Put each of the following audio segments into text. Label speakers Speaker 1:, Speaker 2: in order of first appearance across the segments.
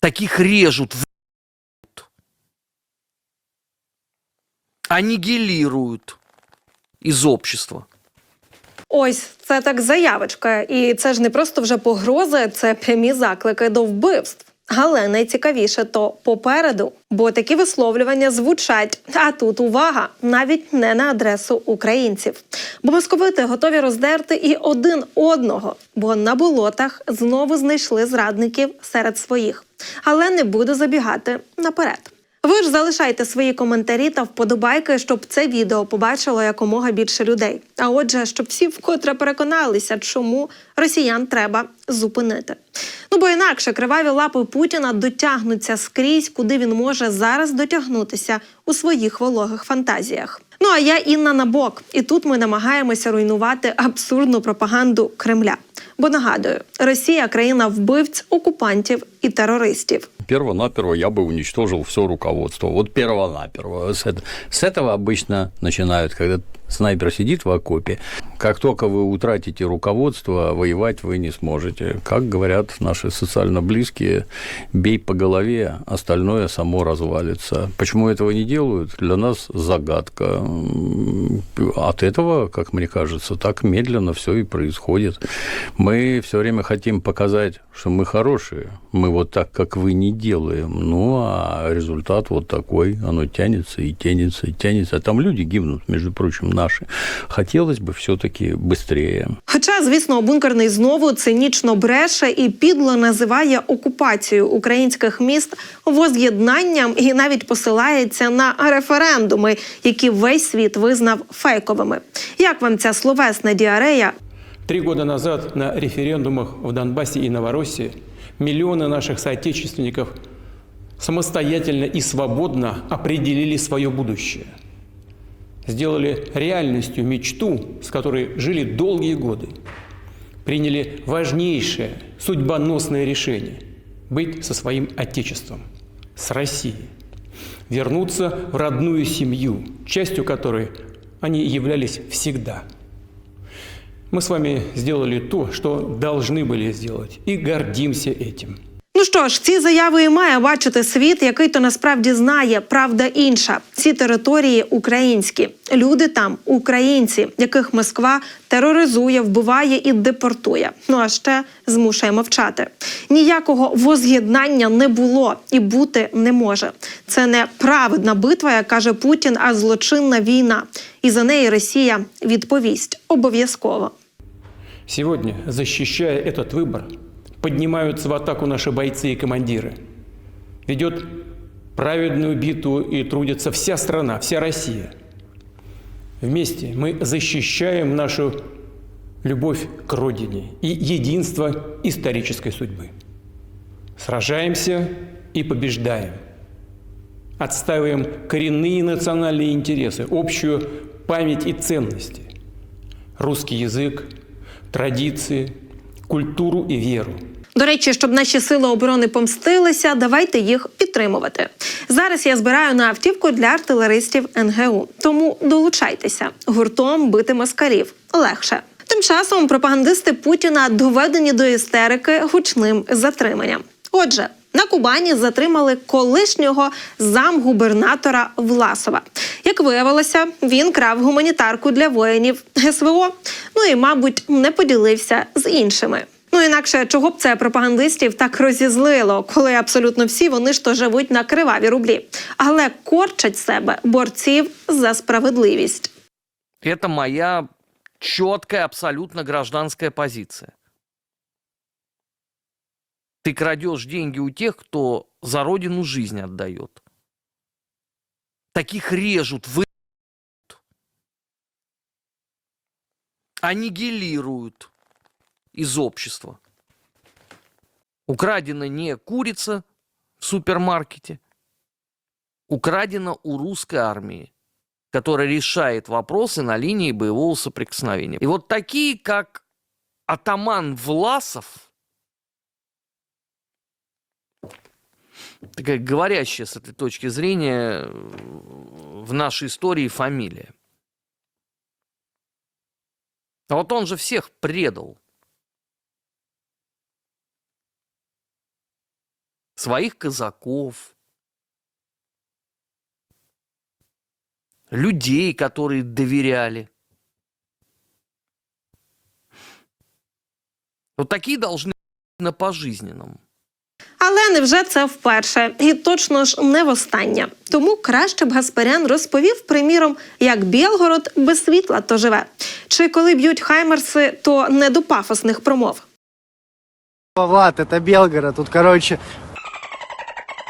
Speaker 1: Таких режут, аннигилируют из общества.
Speaker 2: Ось це так заявочка, і це ж не просто вже погрози, це прямі заклики до вбивств. Але найцікавіше то попереду, бо такі висловлювання звучать. А тут увага навіть не на адресу українців. Бо московити готові роздерти і один одного, бо на болотах знову знайшли зрадників серед своїх. Але не буду забігати наперед. Ви ж залишайте свої коментарі та вподобайки, щоб це відео побачило якомога більше людей. А отже, щоб всі вкотре переконалися, чому росіян треба зупинити. Ну бо інакше криваві лапи Путіна дотягнуться скрізь, куди він може зараз дотягнутися у своїх вологих фантазіях. Ну а я Інна Набок, і тут ми намагаємося руйнувати абсурдну пропаганду Кремля. Бо нагадую, Росія країна вбивць, окупантів і терористів.
Speaker 3: Перво-наперво я бы уничтожил все руководство. Вот перво-наперво. С, это- с этого обычно начинают, когда снайпер сидит в окопе. Как только вы утратите руководство, воевать вы не сможете. Как говорят наши социально близкие, бей по голове, остальное само развалится. Почему этого не делают, для нас загадка. От этого, как мне кажется, так медленно все и происходит. Мы все время хотим показать, что мы хорошие. Мы вот так, как вы, не делаем. Ну, а результат вот такой. Оно тянется и тянется и тянется. А там люди гибнут, между прочим, наши. Хотелось бы все-таки быстрее.
Speaker 2: Хоча, звісно, бункерний знову цинічно бреше і підло називає окупацію українських міст воз'єднанням і навіть посилається на референдуми, які весь світ визнав фейковими. Як вам ця словесна діарея?
Speaker 4: Три года назад на референдумах в Донбассе и Новороссии миллионы наших соотечественников самостоятельно и свободно определили свое будущее. Сделали реальностью мечту, с которой жили долгие годы. Приняли важнейшее, судьбоносное решение – быть со своим Отечеством, с Россией. Вернуться в родную семью, частью которой они являлись всегда – мы с вами сделали то, что должны были сделать, и гордимся этим.
Speaker 2: Ну що ж, ці заяви і має бачити світ, який то насправді знає. Правда інша. Ці території українські. Люди там українці, яких Москва тероризує, вбиває і депортує. Ну а ще змушує мовчати. Ніякого воз'єднання не було і бути не може. Це не праведна битва, як каже Путін, а злочинна війна. І за неї Росія відповість обов'язково.
Speaker 4: Сегодня, защищая этот выбор, поднимаются в атаку наши бойцы и командиры. Ведет праведную битву и трудится вся страна, вся Россия. Вместе мы защищаем нашу любовь к Родине и единство исторической судьбы. Сражаемся и побеждаем. Отстаиваем коренные национальные интересы, общую память и ценности. Русский язык, традиции, культуру и веру.
Speaker 2: До речі, щоб наші сили оборони помстилися, давайте їх підтримувати. Зараз я збираю на автівку для артилеристів НГУ. Тому долучайтеся гуртом бити москалів легше. Тим часом пропагандисти Путіна доведені до істерики гучним затриманням. Отже. На Кубані затримали колишнього замгубернатора Власова. Як виявилося, він крав гуманітарку для воїнів СВО. Ну і, мабуть, не поділився з іншими. Ну інакше чого б це пропагандистів так розізлило, коли абсолютно всі вони ж то живуть на криваві рублі, але корчать себе борців за справедливість.
Speaker 1: Это моя четкая, абсолютно гражданская позиция. Ты крадешь деньги у тех, кто за родину жизнь отдает. Таких режут, вы аннигилируют Из общества. Украдена не курица в супермаркете, украдена у русской армии которая решает вопросы на линии боевого соприкосновения. И вот такие, как атаман Власов, такая говорящая с этой точки зрения э, в нашей истории фамилия. А вот он же всех предал. своих казаков, людей, которые доверяли. Вот такие должны быть на пожизненном.
Speaker 2: Але невже це вперше? І точно ж не востаннє. Тому краще б Гаспарян розповів, приміром, як Білгород без світла то живе. Чи коли б'ють хаймерси, то не до пафосних промов.
Speaker 5: Влад, это Белгород. Тут, короче,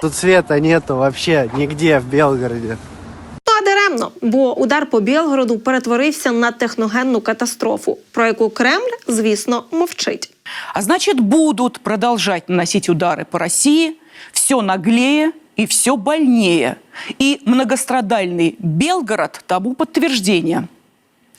Speaker 5: тут света нету вообще нигде в Белгороде.
Speaker 2: Ну а даремно, бо удар по Білгороду перетворився на техногенну катастрофу, про яку Кремль, звісно, мовчить.
Speaker 6: А значит, будут продолжать наносить удары по России все наглее и все больнее. И многострадальный Белгород тому подтверждение.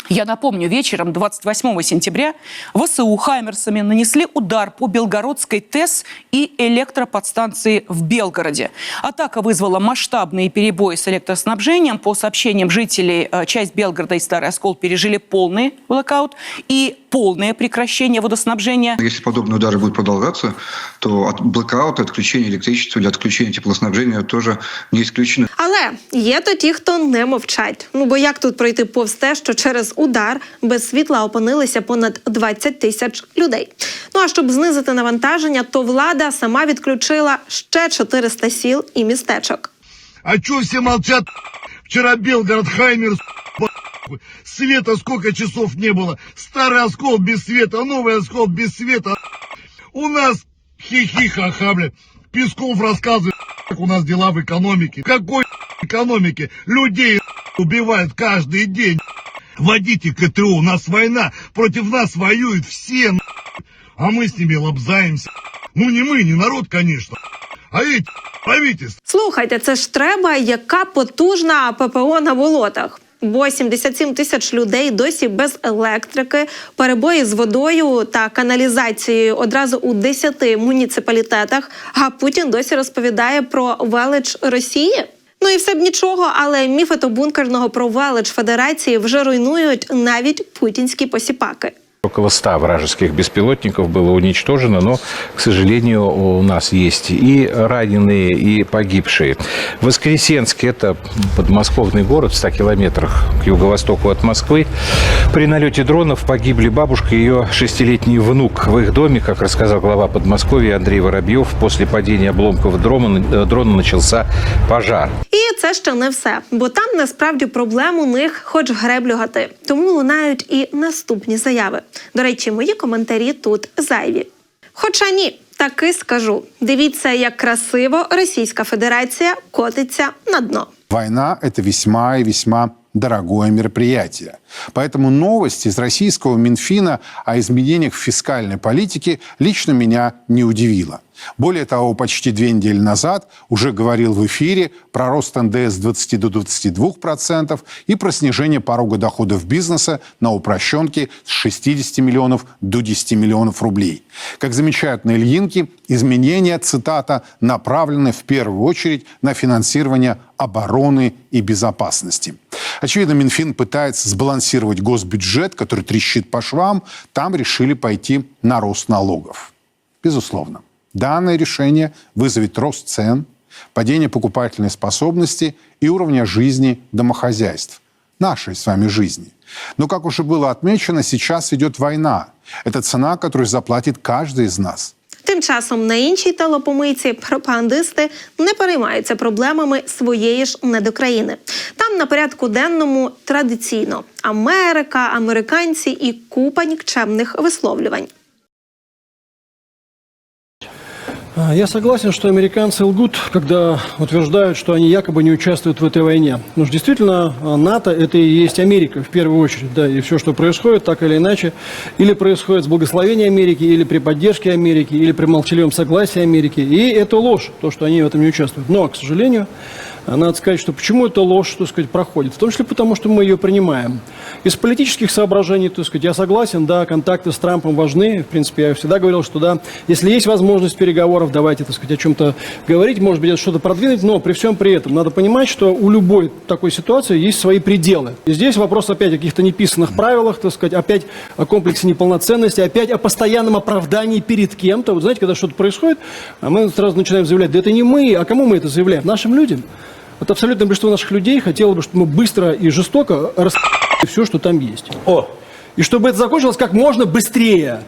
Speaker 6: Я напомню, вечером 28 сентября ВСУ «Хаймерсами» нанесли удар по Белгородской ТЭС и электроподстанции в Белгороде. Атака вызвала масштабные перебои с электроснабжением. По сообщениям жителей, э, часть Белгорода и Старый Оскол пережили полный блокаут и полное прекращение водоснабжения.
Speaker 7: Если подобные удары будут продолжаться, то от блокаута, отключения электричества или отключения теплоснабжения тоже не исключено.
Speaker 2: Але є то ті, хто не мовчать. Ну бо як тут пройти повз те, що через удар без світла опинилися понад 20 тисяч людей. Ну а щоб знизити навантаження, то влада сама відключила ще 400 сіл і містечок.
Speaker 8: А чё все молчат? Вчера Белгород, Хаймер, света сколько часов не было. Старый оскол без света, новый оскол без света. У нас хихи-ха-ха, блядь. Песков рассказывает, как у нас дела в экономике. Какой экономике? Людей убивают каждый день. Водите КТО, у нас война. Против нас воюют все, а мы с ними лобзаемся. Ну не мы, не народ, конечно. А эти правительство.
Speaker 2: Слухайте, це ж треба, яка потужна ППО на болотах. Бо 77 тисяч людей досі без електрики, перебої з водою та каналізацією одразу у 10 муніципалітетах. А Путін досі розповідає про велич Росії. Ну і все б нічого, але міфи то бункерного про велич Федерації вже руйнують навіть путінські посіпаки.
Speaker 9: Около 100 вражеских беспилотников было уничтожено, но, к сожалению, у нас есть и раненые, и погибшие. Воскресенск – это подмосковный город в 100 километрах к юго-востоку от Москвы. При налете дронов погибли бабушка и ее шестилетний внук. В их доме, как рассказал глава Подмосковья Андрей Воробьев, после падения обломков дрона, э, дрона начался пожар.
Speaker 2: І це ще не все, бо там насправді проблем у них хоч греблю гати. Тому лунають і наступні заяви. До речі, мої коментарі тут зайві. Хоча ні, таки скажу: дивіться, як красиво Російська Федерація котиться на дно.
Speaker 10: Війна – це вісьма і весьма дорогое мероприятие. Поэтому новость из российского Минфина о изменениях в фискальной политике лично меня не удивила. Более того, почти две недели назад уже говорил в эфире про рост НДС с 20 до 22 процентов и про снижение порога доходов бизнеса на упрощенке с 60 миллионов до 10 миллионов рублей. Как замечают на Ильинке, изменения, цитата, направлены в первую очередь на финансирование обороны и безопасности. Очевидно, Минфин пытается сбалансировать госбюджет, который трещит по швам. Там решили пойти на рост налогов. Безусловно, данное решение вызовет рост цен, падение покупательной способности и уровня жизни домохозяйств, нашей с вами жизни. Но, как уже было отмечено, сейчас идет война. Это цена, которую заплатит каждый из нас.
Speaker 2: Тим часом на іншій телепомийці пропагандисти не переймаються проблемами своєї ж недокраїни. Там на порядку денному традиційно Америка, американці і купа нікчемних висловлювань.
Speaker 11: Я согласен, что американцы лгут, когда утверждают, что они якобы не участвуют в этой войне. Но же действительно, а, НАТО – это и есть Америка в первую очередь. Да, и все, что происходит, так или иначе, или происходит с благословения Америки, или при поддержке Америки, или при молчаливом согласии Америки. И это ложь, то, что они в этом не участвуют. Но, к сожалению, а надо сказать, что почему эта ложь, так сказать, проходит? В том числе потому, что мы ее принимаем. Из политических соображений, так сказать, я согласен, да, контакты с Трампом важны. В принципе, я всегда говорил, что да, если есть возможность переговоров, давайте, так сказать, о чем-то говорить, может быть, что-то продвинуть, но при всем при этом надо понимать, что у любой такой ситуации есть свои пределы. И здесь вопрос опять о каких-то неписанных правилах, так сказать, опять о комплексе неполноценности, опять о постоянном оправдании перед кем-то. Вот знаете, когда что-то происходит, а мы сразу начинаем заявлять, да это не мы, а кому мы это заявляем? Нашим людям. Вот абсолютное большинство наших людей хотело бы, чтобы мы быстро и жестоко рас все, что там есть.
Speaker 3: О,
Speaker 11: И чтобы это закончилось как можно быстрее.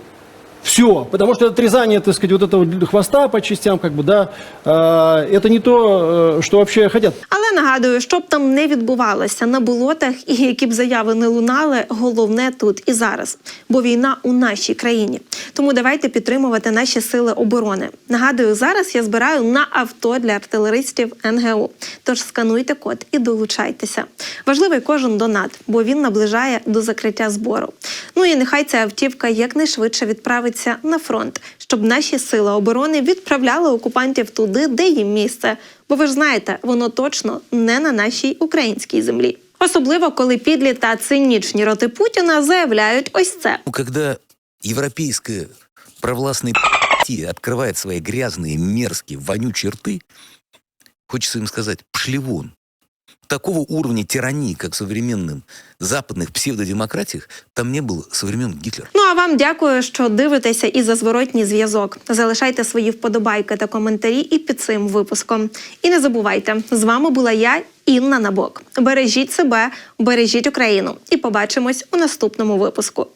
Speaker 11: Все. Потому что отрезание, так сказать, вот этого хвоста по частям, как бы, да, э, это не то, э, что вообще хотят.
Speaker 2: Але нагадую, що б там не відбувалося на болотах і які б заяви не лунали, головне тут і зараз, бо війна у нашій країні. Тому давайте підтримувати наші сили оборони. Нагадую, зараз я збираю на авто для артилеристів НГУ. Тож скануйте код і долучайтеся. Важливий кожен донат, бо він наближає до закриття збору. Ну і нехай ця автівка якнайшвидше відправиться на фронт, щоб наші сили оборони відправляли окупантів туди, де їм місце. Бо ви ж знаєте, воно точно не на нашій українській землі. Особливо коли підлі та цинічні роти Путіна заявляють ось це.
Speaker 12: Ну, Когда европейская провластная партия открывает свои грязные, мерзкие, вонючие рты, хочется им сказать, пшли вон. Такого уровня тирании, как в современным западных псевдодемократиях, там не было со времен Гитлера.
Speaker 2: Ну а вам дякую, що дивитеся і за зворотній зв'язок. Залишайте свої вподобайки та коментарі і під цим випуском. І не забувайте, з вами була я, Інна Набок. Бережіть себе, бережіть Україну, і побачимось у наступному випуску.